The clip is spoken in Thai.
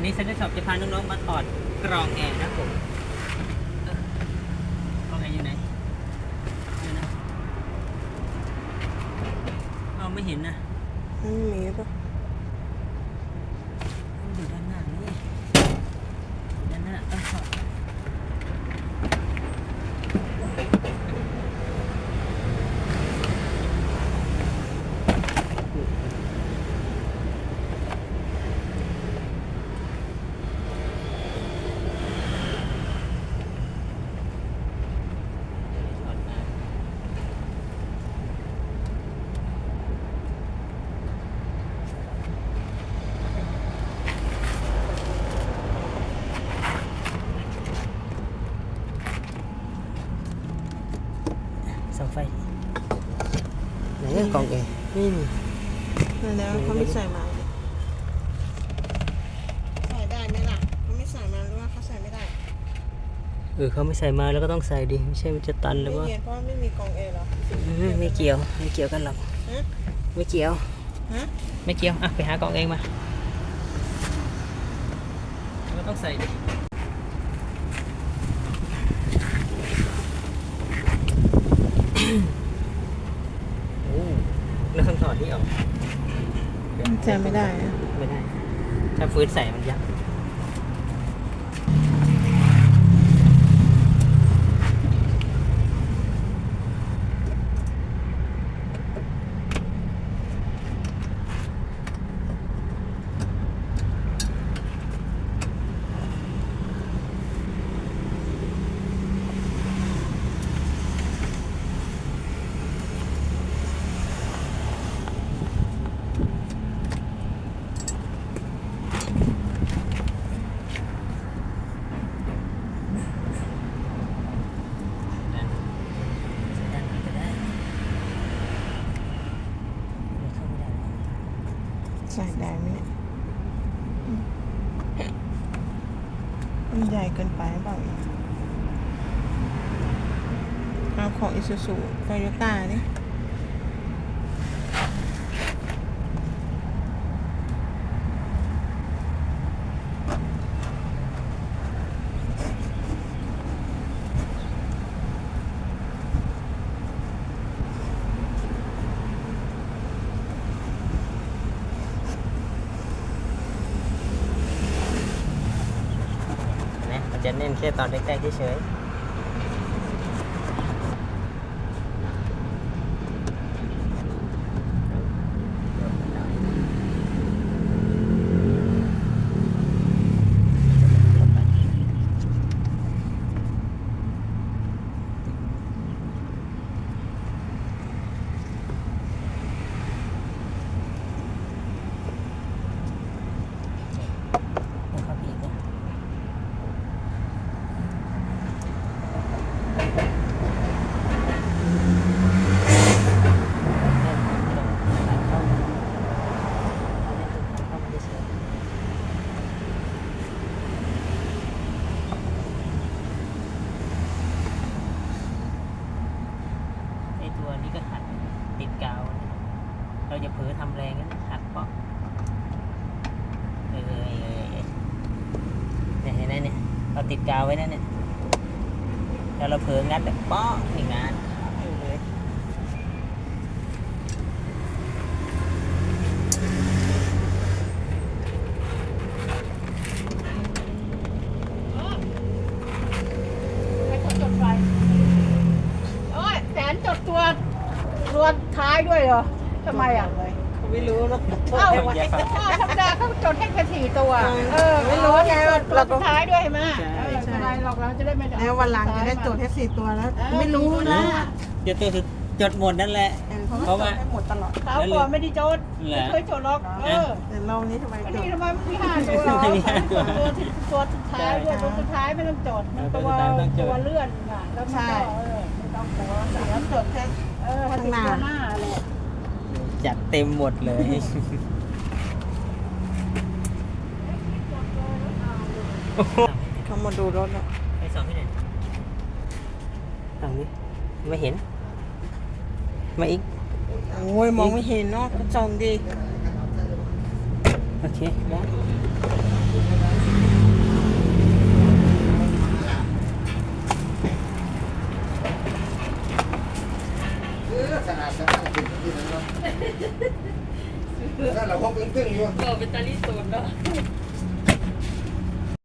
วันนี้เซ็นเตอร์ช็อปจะพาน้องๆมาถอดกรองแอร์นะครับผมเออกรองแอร์อยู่ไหนอยู่นะเอาไม่เห็นนะ ไม่มีปะ มันอยู่ด้านหน้านี่ด้านหน้าเออถอดถอดมา เสาไฟ ไหนอะกล่องแอร์นี่นี่นั่นแล้วเขาไม่ใส่มาใส่ได้ไหมล่ะเขาไม่ใส่มาหรือว่าเขาใส่ไม่ได้เออเขาไม่ใส่มาแล้วก็ต้องใส่ดิไม่ใช่มันจะตันหรือไม่ว่าเรียนเพราะว่าไม่มีกองเอหรอไม่เกี่ยวไม่เกี่ยวกันหรอกฮะไม่เกี่ยวฮะไม่เกี่ยวอะไปหากล่องเองมาก็ต้องใส่ดิอ แล้วต้องถอดนี่ออกใส่ไม่ได้อะไม่ได้ ถ้าฟื้นใส่มันยับ ด้านด้านนี้ก็ได้ไม่เข้าไม่ได้หรอก ใส่ได้ไหมเนี่ยอืมมันใหญ่เกินไปเปล่าเอาของอิซูซูโตโยต้านี่ จะเน้นแค่ตอนแรกๆเฉยๆให้เข้าไปอีกนะ ไอตัวนี้ก็หัดติดกาว เราจะเผลอทำแรงงั้นหักเปาะเออเออเออเนี่ยเห็นไหมเนี่ยเราติดกาวไว้นั่นเนี่ยแล้วเราเผลองัดแบบเปาะนี่งานโอ้ยแสนจดตัวรวท้ายด้วยเหรอ ทำไมอะไม่รู้แล้วเอ้าอ้าวธรรมดาเขาจดให้แค่สี่ตัว เออไม่รู้ไงจดเราก็ท้ายด้วยใช่ไหมใช่เออไม่เป็นไรหรอกเราจะได้ไม่ต้องแล้ววันหลังจะได้จดแค่สี่ตัวแล้วเออไม่รู้นะเดี๋ยวตัวคือจดหมดนั่นแหละ เพราะว่าให้หมดตลอดเขาก่อนไม่ได้จดเหรอไม่เคยจดหรอก เออแต่เรานี้ทำไมอันจดนี้ทำไมไม่มีห้าตัวหรอไม่มีห้าตัวตัวที่ตัวสุดท้ายด้วยตัวสุดท้ายไม่ต้องจดมันตัวตัวสุดท้ายไม่ต้องจดตัวเลื่อนอะแล้วมันก็เออไม่ต้องตัวเสียจดแค่เออถ้าติดตัวหน้าแหละ จัดเต็มหมดเลย เขามาดูรถแล้วไปสองที่ไหนฝั่งนี้ไม่เห็น มาอีก โอ้ย มองไม่เห็นเนาะกระจองดี โอเคได้ สะอาดสะอาดที่นั่นเนาะแล้วเราพบตึ้งๆอยู่ บอกเป็นตาลีโซนเนาะ